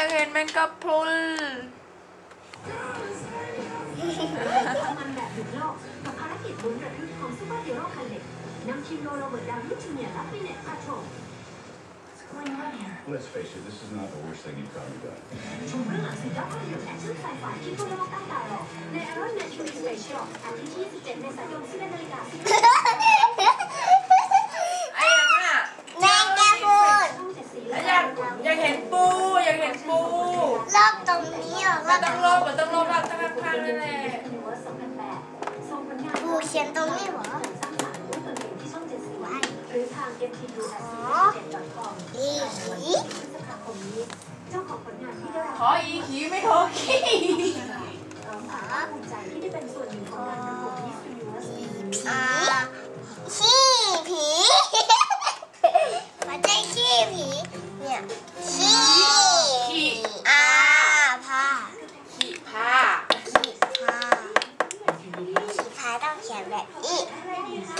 อยากเห็นแมงกะพรุนมันแบบถึงโลกกับารกิจบุญระทึกของซูเปอร์ฮีโร่คนเล็กำทีมโรเบิร์ตดวิดจูนียร์และฟินเนาโช Let's face it, this is not the worst thing you've probably done. ชมเรื่องหลัสิดับเบิลยูแอคชั่นไซไฟที่ทั่วโตั้งตารอใน Iron Man Fury Special อาทิตย์ที่17เมษายน11นาฬิกาไอ้ยังอะแมงกะพรุนอยากอยากเห็น ปูอยากเห็นปูรอบตรงนี้ออกมัมานต้องลบมันต้องลบเราตั้งข้างๆนั่นแหละปูเขียนตรงนี้เหรอสร้างสรรค์ด้วยตนเองที่ช่องเจ็ดสีหรือทาง MTU 7.com อีพฤษภาคมนี้เจ้าของผลงานที่ได้รับขออีขีไม่โทรขี้พร้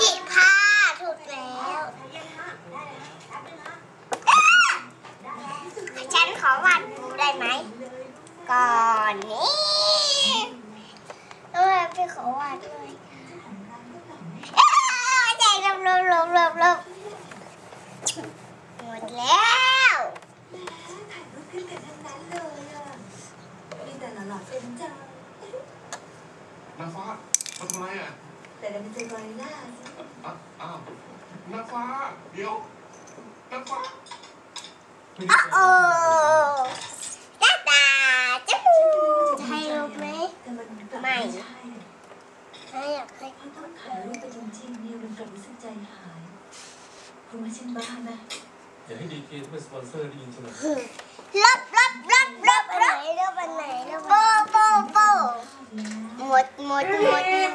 กี่ผ้าถูกแล้วฉันขอวาดปูได้ไหม ก่อนนี้เออพี่ขอวาดด้วยใจลบลบลบลบลบหมดแล้วถ่ายรูปขึ้นกันทั้งนั้นเลยอะมีแต่หล่อๆเป็นจังนางฟ้ามาทำไมอะ แต่เดี๋ยวมันจะลอยหน้าอะอ้าวนางฟ้า เดี๋ยวนางฟ้าโอ้ตาตาจะปูจะให้รูปไหมแต่ไม่ใช่ให้อยากให้พราะต้องถ่ายรูปไปจริงๆเนี่ยมันกลับรู้สึกใจหายคุณว่าฉันบ้าไหมอย่าให้ดีเคที่เป็นสปอนเซอร์ได้ยินใช่ไหมลบลบลบลบอันไหนลบอันไหนลบโบโบโบหมดหมดหมด